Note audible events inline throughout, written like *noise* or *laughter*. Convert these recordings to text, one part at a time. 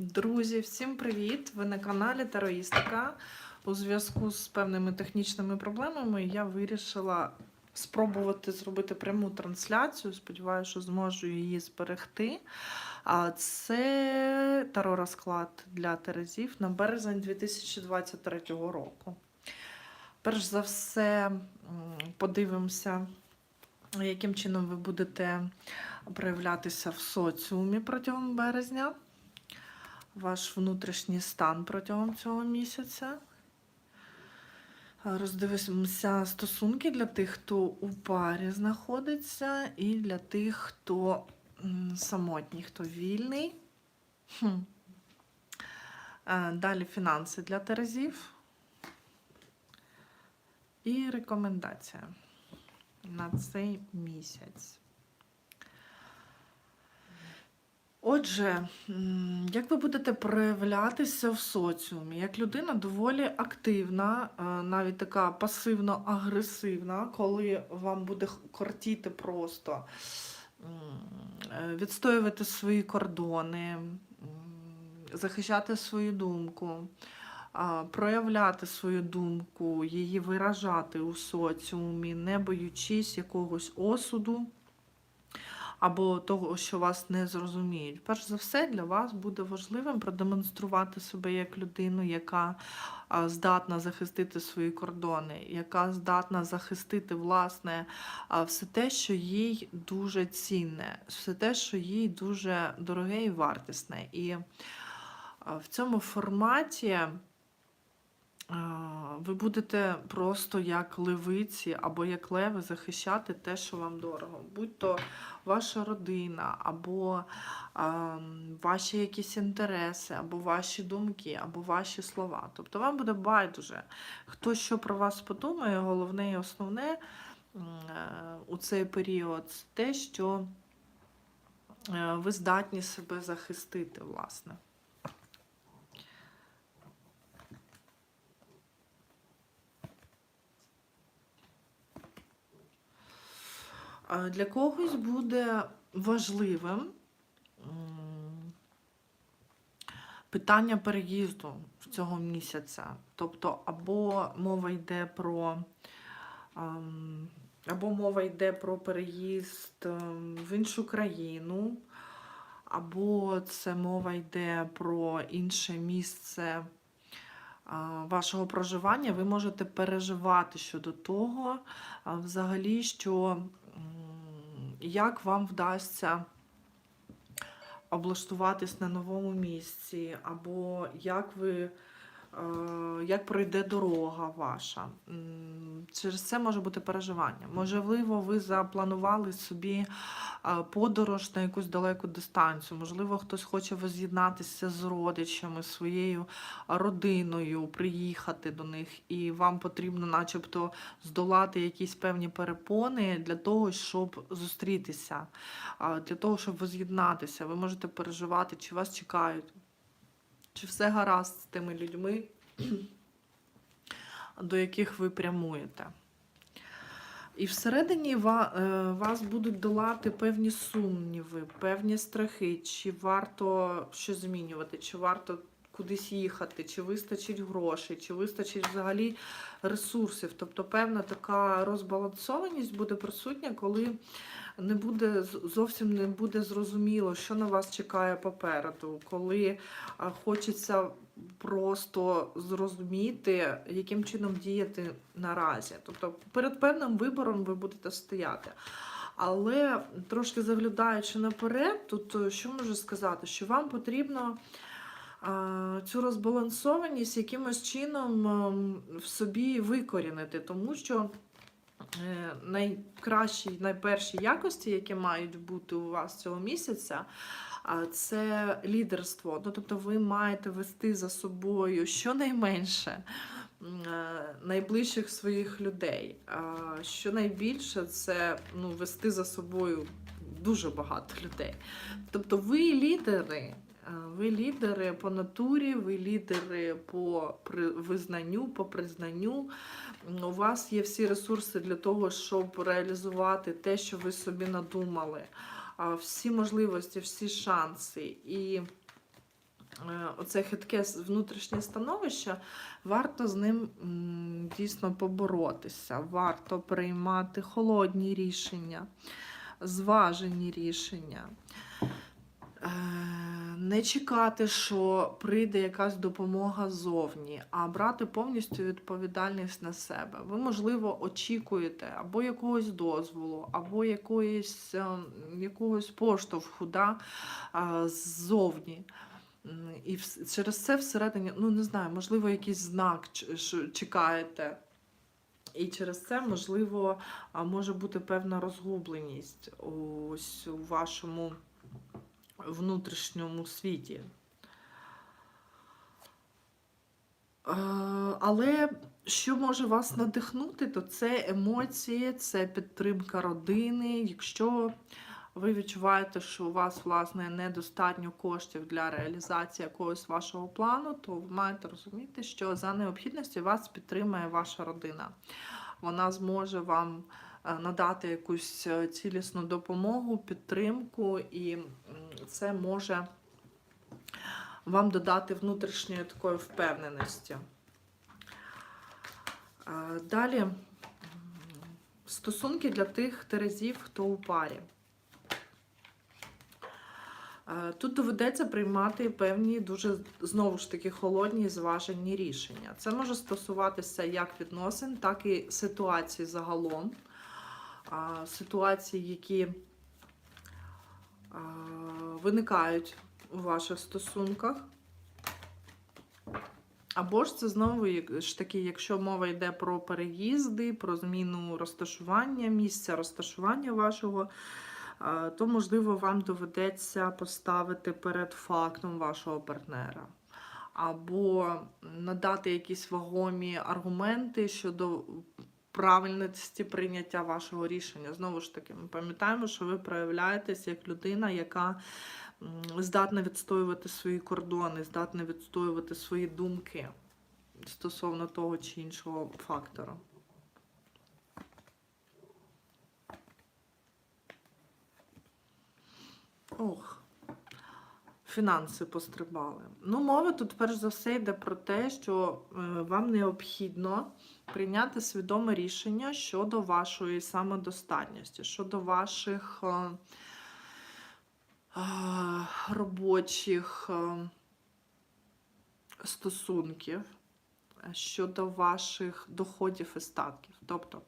Друзі, всім привіт! Ви на каналі Тароїстика. У зв'язку з певними технічними проблемами я вирішила спробувати зробити пряму трансляцію. Сподіваюся, що зможу її зберегти. А це таро розклад для Терезів на березень 2023 року. Перш за все, подивимося, яким чином ви будете проявлятися в соціумі протягом березня ваш внутрішній стан протягом цього місяця. Роздивимося стосунки для тих, хто у парі знаходиться, і для тих, хто самотній, хто вільний. Хм. Е, Далі фінанси для Терезів. І рекомендація на цей місяць. Отже, як ви будете проявлятися в соціумі? Як людина доволі активна, е, навіть така пасивно-агресивна, коли вам буде кортіти просто е, відстоювати свої кордони, захищати свою думку, проявляти свою думку, її виражати у соціумі, не боючись якогось осуду або того, що вас не зрозуміють. Перш за все, для вас буде важливим продемонструвати себе як людину, яка здатна захистити свої кордони, яка здатна захистити власне все те, що їй дуже цінне, все те, що їй дуже дороге і вартісне. І в цьому форматі. Ви будете просто як левиці або як леви захищати те, що вам дорого. Будь то ваша родина, або а, ваші якісь інтереси, або ваші думки, або ваші слова. Тобто вам буде байдуже, хто що про вас подумає, головне і основне е, у цей період те, що е, ви здатні себе захистити, власне. Для когось буде важливим питання переїзду цього місяця. Тобто, або мова йде про або мова йде про переїзд ем, в іншу країну, або це мова йде про інше місце вашого проживання. Ви можете переживати щодо того, взагалі, що як вам вдасться облаштуватись на новому місці, або як ви. Е, Як пройде дорога ваша? Через це може бути переживання. Можливо, ви запланували собі е, подорож на якусь далеку дистанцію. Можливо, хтось хоче воз'єднатися з родичами, своєю родиною, приїхати до них, і вам потрібно, начебто, здолати якісь певні перепони для того, щоб зустрітися, для того, щоб воз'єднатися. Ви можете переживати, чи вас чекають, чи все гаразд з тими людьми, до яких ви прямуєте. І всередині е, вас будуть долати певні сумніви, певні страхи, чи варто щось змінювати, чи варто кудись їхати, чи вистачить грошей, чи вистачить взагалі ресурсів. Тобто певна така розбалансованість буде присутня, коли не буде зовсім не буде зрозуміло, що на вас чекає попереду, коли хочеться просто зрозуміти, яким чином діяти наразі. Тобто перед певним вибором ви будете стояти. Але трошки заглядаючи наперед, тут е, що можу сказати, що вам потрібно цю розбалансованість якимось чином ем, в собі викорінити, тому що е, найкращі, найперші якості, які мають бути у вас цього місяця, це лідерство. Ну, тобто ви маєте вести за собою щонайменше е, найближчих своїх людей. Щонайбільше це ну, вести за собою дуже багато людей. Тобто ви лідери. Е, Ви лідери по натурі, ви лідери по визнанню, по признанню. У вас є всі ресурси для того, щоб реалізувати те, що ви собі надумали. Всі можливості, всі шанси. І е, оце хитке внутрішнє становище, варто з ним дійсно поборотися. Варто приймати холодні рішення, зважені рішення. Е, Не чекати, що прийде якась допомога ззовні, а брати повністю відповідальність на себе. Ви, можливо, очікуєте або якогось дозволу, або якоїсь, е, якогось поштовху да, ззовні. І через це всередині, ну не знаю, можливо, якийсь знак чекаєте. І через це, можливо, може бути певна розгубленість ось у вашому внутрішньому світі. Е, Але що може вас надихнути, то це емоції, це підтримка родини. Якщо ви відчуваєте, що у вас власне недостатньо коштів для реалізації якогось вашого плану, то ви маєте розуміти, що за необхідності вас підтримує ваша родина. Вона зможе вам надати якусь е, цілісну допомогу, підтримку, і це може вам додати внутрішньої такої впевненості. Е, Далі стосунки для тих терезів, хто у парі. Е, Тут доведеться приймати певні дуже знову ж таки холодні і зважені рішення. Це може стосуватися як відносин, так і ситуацій загалом. А, Ситуації, які виникають у ваших стосунках. Або ж це знову ж таки, якщо мова йде про переїзди, про зміну розташування, місця розташування вашого, то, можливо, вам доведеться поставити перед фактом вашого партнера. Або надати якісь вагомі аргументи щодо правильності прийняття вашого рішення. Знову ж таки, ми пам'ятаємо, що ви проявляєтесь як людина, яка здатна відстоювати свої кордони, здатна відстоювати свої думки стосовно того чи іншого фактора. Ох, фінанси пострибали. Ну, мова тут перш за все йде про те, що е, вам необхідно прийняти свідоме рішення щодо вашої самодостатності, щодо ваших е, е, робочих стосунків, щодо ваших доходів і статків. Тобто,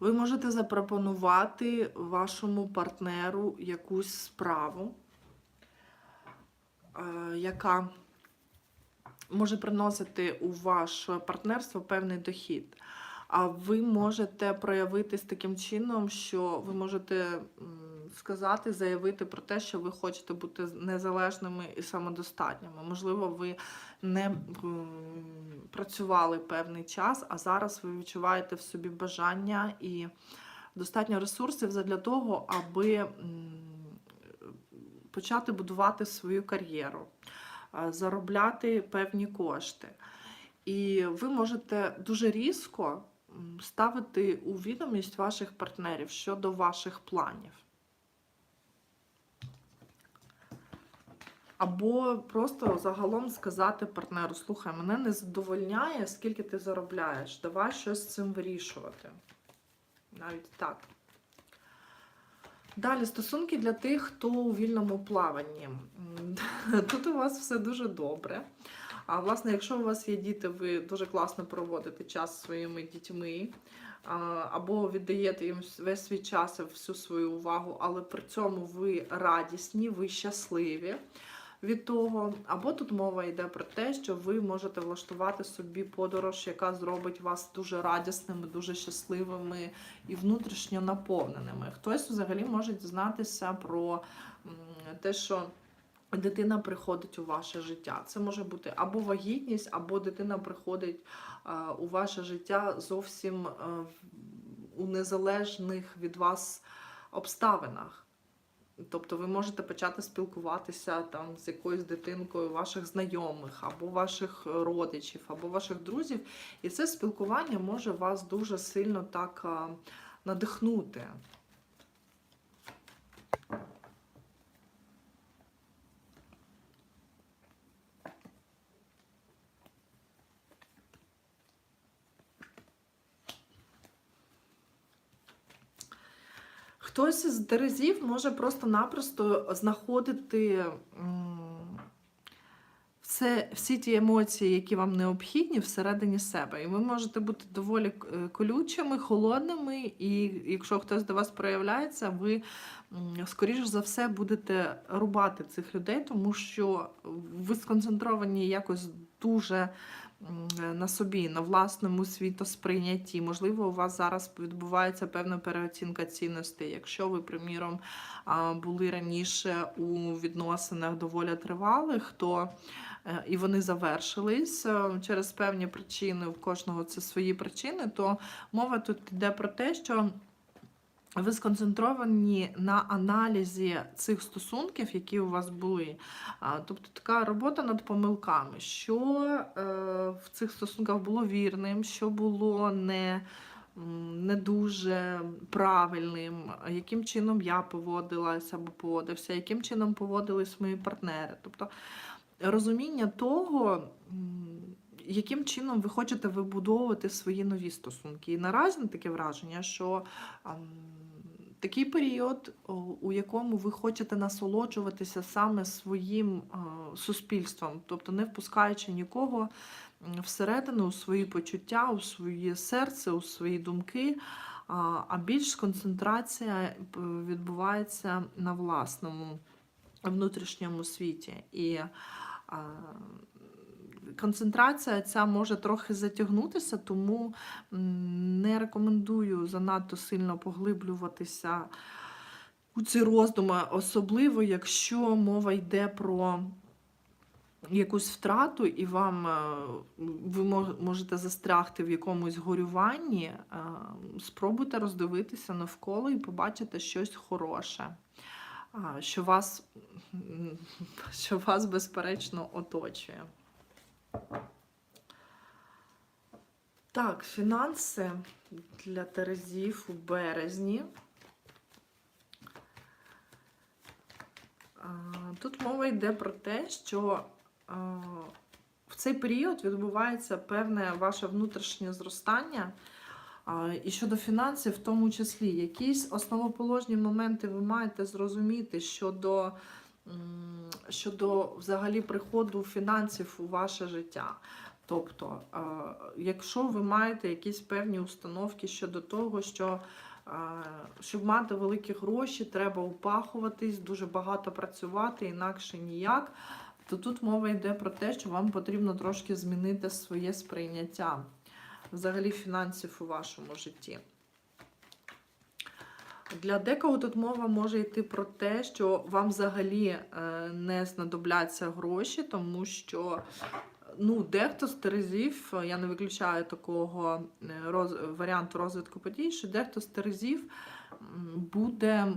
ви можете запропонувати вашому партнеру якусь справу, е, яка може приносити у ваше партнерство певний дохід. А ви можете проявитись таким чином, що ви можете сказати, заявити про те, що ви хочете бути незалежними і самодостатніми. Можливо, ви не працювали певний час, а зараз ви відчуваєте в собі бажання і достатньо ресурсів для того, аби почати будувати свою кар'єру, заробляти певні кошти. І ви можете дуже різко ставити у відомість ваших партнерів щодо ваших планів. Або просто загалом сказати партнеру: слухай, мене не задовольняє, скільки ти заробляєш. Давай щось з цим вирішувати. Навіть так. Далі стосунки для тих, хто у вільному плаванні. *laughs* Тут у вас все дуже добре. А власне, якщо у вас є діти, ви дуже класно проводите час зі своїми дітьми, або віддаєте їм весь свій час і всю свою увагу, але при цьому ви радісні, ви щасливі від того. Або тут мова йде про те, що ви можете влаштувати собі подорож, яка зробить вас дуже радісними, дуже щасливими і внутрішньо наповненими. Хтось взагалі може дізнатися про те, що. Дитина приходить у ваше життя. Це може бути або вагітність, або дитина приходить е, у ваше життя зовсім е, у незалежних від вас обставинах. Тобто ви можете почати спілкуватися там з якоюсь дитинкою ваших знайомих, або ваших родичів, або ваших друзів, і це спілкування може вас дуже сильно так надихнути. Хтось із Терезів може просто-напросто знаходити все, всі ті емоції, які вам необхідні всередині себе. І ви можете бути доволі е, колючими, холодними, і якщо хтось до вас проявляється, ви, скоріш за все, будете рубати цих людей, тому що ви сконцентровані якось дуже на собі, на власному світосприйнятті. Можливо, у вас зараз відбувається певна переоцінка цінностей. Якщо ви, приміром, були раніше у відносинах доволі тривалих, то е, і вони завершились е, через певні причини, в кожного це свої причини, то мова тут йде про те, що ви сконцентровані на аналізі цих стосунків, які у вас були. Тобто така робота над помилками, що е, в цих стосунках було вірним, що було не, не дуже правильним, яким чином я поводилася або поводився, яким чином поводились мої партнери. Тобто розуміння того, яким чином ви хочете вибудовувати свої нові стосунки. І наразі таке враження, що такий період, у якому ви хочете насолоджуватися саме своїм суспільством, тобто не впускаючи нікого всередину у свої почуття, у своє серце, у свої думки. А більш концентрація е, відбувається на власному внутрішньому світі. І концентрація ця може трохи затягнутися, тому не рекомендую занадто сильно поглиблюватися у ці роздуми, особливо якщо мова йде про якусь втрату, і вам е, ви можете застрягти в якомусь горюванні, е, спробуйте роздивитися навколо і побачити щось хороше. Що вас, *laughs* що вас безперечно оточує. Так, фінанси для Терезів у березні. Тут мова йде про те, що в цей період відбувається певне ваше внутрішнє зростання. І щодо фінансів, в тому числі, якісь основоположні моменти ви маєте зрозуміти щодо, щодо взагалі приходу фінансів у ваше життя. Тобто, якщо ви маєте якісь певні установки щодо того, що щоб мати великі гроші, треба упахуватись, дуже багато працювати, інакше ніяк, то тут мова йде про те, що вам потрібно трошки змінити своє сприйняття взагалі фінансів у вашому житті. Для декого тут мова може йти про те, що вам взагалі е, не знадобляться гроші, тому що ну, дехто з Терезів, я не виключаю такого е, роз, варіанту розвитку подій, що дехто з Терезів буде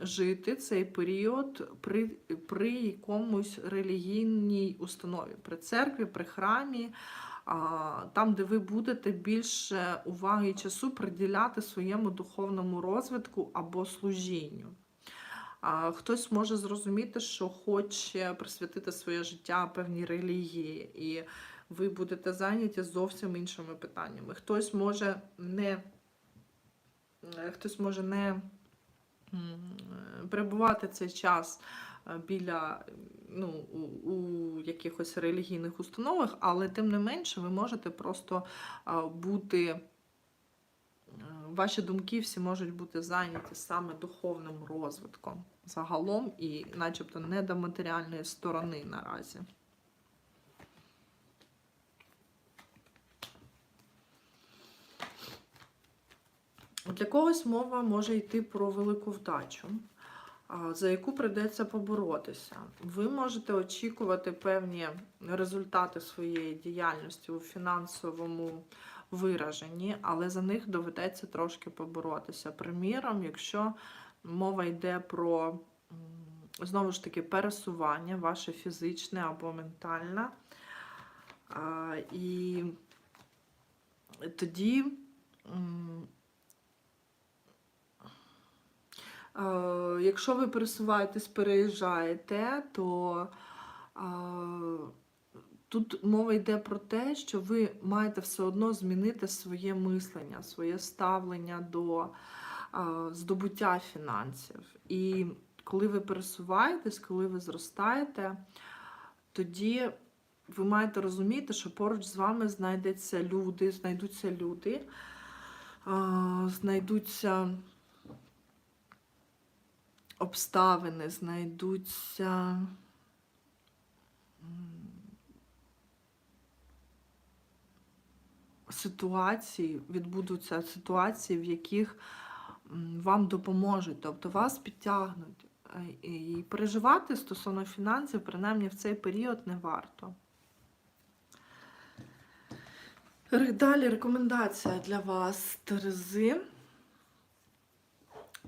жити цей період при, при якомусь релігійній установі, при церкві, при храмі, там, де ви будете більше уваги і часу приділяти своєму духовному розвитку або служінню. Хтось може зрозуміти, що хоче присвятити своє життя певній релігії, і ви будете зайняті зовсім іншими питаннями. Хтось може не, хтось може не перебувати цей час біля ну, у, у якихось релігійних установах, але тим не менше ви можете просто бути. е, Ваші думки всі можуть бути зайняті саме духовним розвитком загалом і, начебто, не до матеріальної сторони наразі. Для когось мова може йти про велику вдачу, за яку прийдеться поборотися. Ви можете очікувати певні результати своєї діяльності у фінансовому вираженні, але за них доведеться трошки поборотися. Приміром, якщо мова йде про знову ж таки пересування, ваше фізичне або ментальне. І тоді. Якщо ви пересуваєтесь, переїжджаєте, то а, тут мова йде про те, що ви маєте все одно змінити своє мислення, своє ставлення до а, здобуття фінансів. І коли ви пересуваєтесь, коли ви зростаєте, тоді ви маєте розуміти, що поруч з вами знайдеться люди, знайдуться люди, а, знайдуться обставини, знайдуться. Ситуації, відбудуться ситуації, в яких вам допоможуть, тобто вас підтягнуть. Е, І переживати стосовно фінансів, принаймні в цей період, не варто. Далі рекомендація для вас, Терези.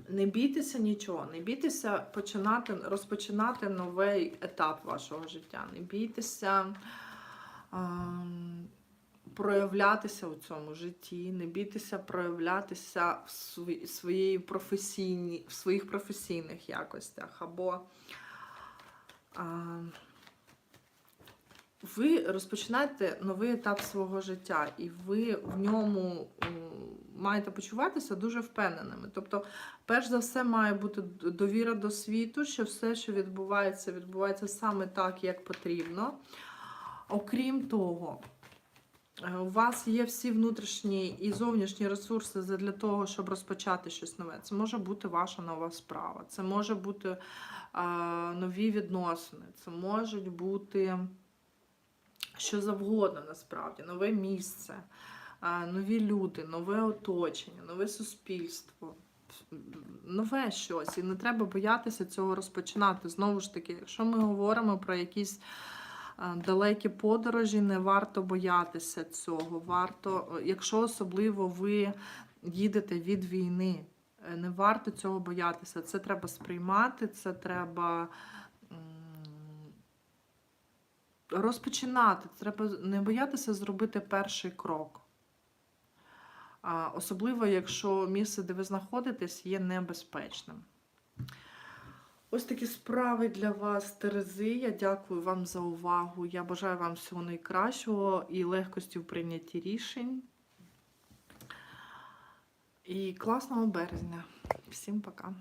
Не бійтеся нічого, не бійтеся починати, розпочинати новий етап вашого життя. Не бійтеся ем, проявлятися у цьому житті, не бійтеся проявлятися в свої- професійні, в своїх професійних якостях. Або ем, ви розпочинаєте новий етап свого життя, і ви в ньому маєте почуватися дуже впевненими. Тобто, перш за все, має бути довіра до світу, що все, що відбувається, відбувається саме так, як потрібно. Окрім того, е, у вас є всі внутрішні і зовнішні ресурси для того, щоб розпочати щось нове. Це може бути ваша нова справа, це може бути нові відносини, це можуть бути що завгодно насправді, нове місце, нові люди, нове оточення, нове суспільство. Нове щось, і не треба боятися цього розпочинати. Знову ж таки, якщо ми говоримо про якісь далекі подорожі, не варто боятися цього. Варто, якщо особливо ви їдете від війни, не варто цього боятися. Це треба сприймати, це треба. Розпочинати, треба не боятися зробити перший крок. Особливо, якщо місце, де ви знаходитесь, є небезпечним. Ось такі справи для вас, Терези. Я дякую вам за увагу. Я бажаю вам всього найкращого і легкості в прийнятті рішень. І класного березня. Всім пока.